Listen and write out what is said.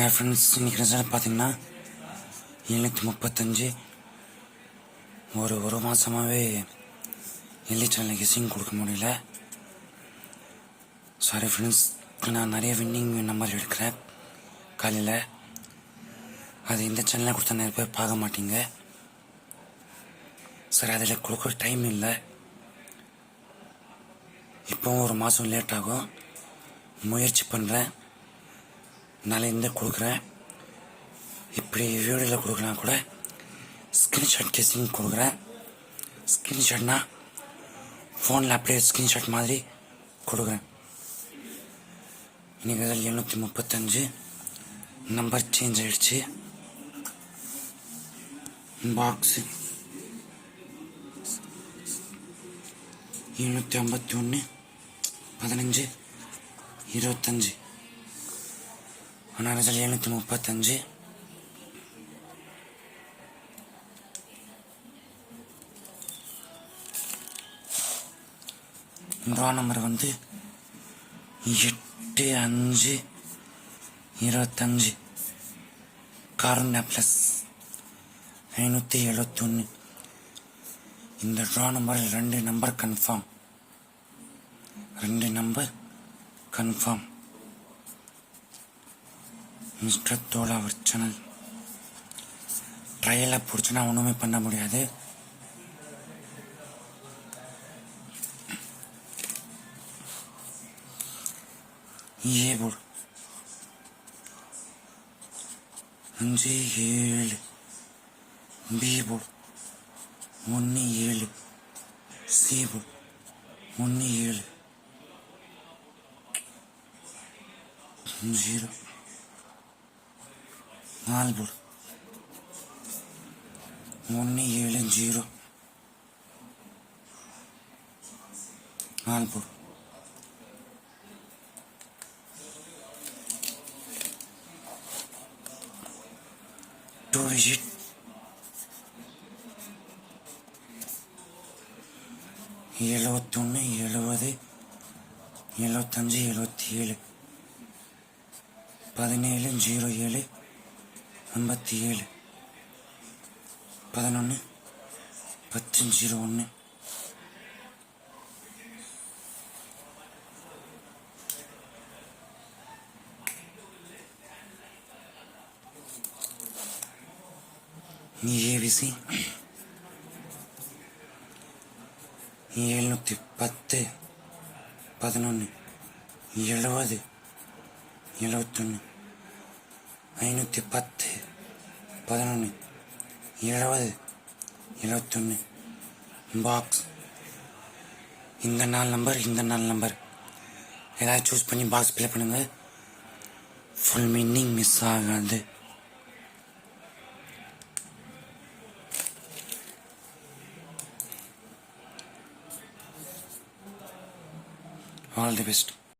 என் friends இன்றைக்கி result பார்த்தீங்கன்னா எழுநூற்றி முப்பத்தஞ்சு ஒரு ஒரு மாதமாகவே எல்லி சேனல் கெஸிங் கொடுக்க முடியல. சாரி ஃப்ரெண்ட்ஸ் நான் நிறைய வின்னிங் நம்பர் எடுக்கிறேன். காலையில். அது இந்த சேனலில் கொடுத்தா நிறைய பேர் பார்க்க மாட்டீங்க. சார் அதில் கொடுக்குற டைம் இல்லை. இப்போவும் ஒரு மாதம் லேட் ஆகும். முயற்சி பண்ணுறேன் நாளையிலேருந்து கொடுக்குறேன்? இப்படி வீடியோவில் கொடுக்கலாம் கூட ஸ்க்ரீன்ஷாட் கேசிங் கொடுக்குறேன். ஸ்க்ரீன்ஷாட்னா ஃபோனில் அப்படியே ஸ்க்ரீன்ஷாட் மாதிரி கொடுக்குறேன். இன்றைக்கி அதில் எழுநூற்றி முப்பத்தஞ்சு. நம்பர் சேஞ்ச் ஆகிடுச்சு பாக்ஸு எழுநூற்றி ஐம்பத்தி ஒன்று பதினஞ்சு இருபத்தஞ்சு. ஆனால் எழுநூற்றி முப்பத்தஞ்சு ரூபா நம்பர் வந்து எட்டு அஞ்சு இருபத்தஞ்சு கார்னா ப்ளஸ் ஐநூற்றி எழுபத்தொன்று இந்த ட்ரா நம்பரில் ரெண்டு நம்பர் கன்ஃபார்ம் ரெண்டு நம்பர் கன்ஃபார்ம் மிஸ்டர் தோலா அவர் சேனல் ட்ரையலாக பிடிச்சினா ஒன்றுமே பண்ண முடியாது. ஏ போர்டு அஞ்சு ஏழு. பி போர்டு ஒன்று ஏழு. சி போர்டு ஒன்று ஏழு. ஜீரோ. நாலு ஒன்று ஏழு ஜீரோ. நாலு போர்டு டூ டிஜிட் எழுபத்தொன்று எழுபது எழுபத்தஞ்சு எழுபத்தி ஏழு பதினேழு ஜீரோ ஏழு. ஐம்பத்தி ஏழு பதினொன்று பத்து ஜீரோ ஒன்று ஏபிசி எழுநூற்றி பத்து பதினொன்று எழுபது எழுபத்தொன்று ஐநூற்றி பத்து பதினொன்று இருபது இருபத்தொன்று பாக்ஸ் இந்த நாள் நம்பர் இந்த நாள் நம்பர் ஏதாவது சூஸ் பண்ணி பாக்ஸ் ப்ளே பண்ணுங்கள் ஃபுல் மீனிங் மிஸ் ஆகாது. All the best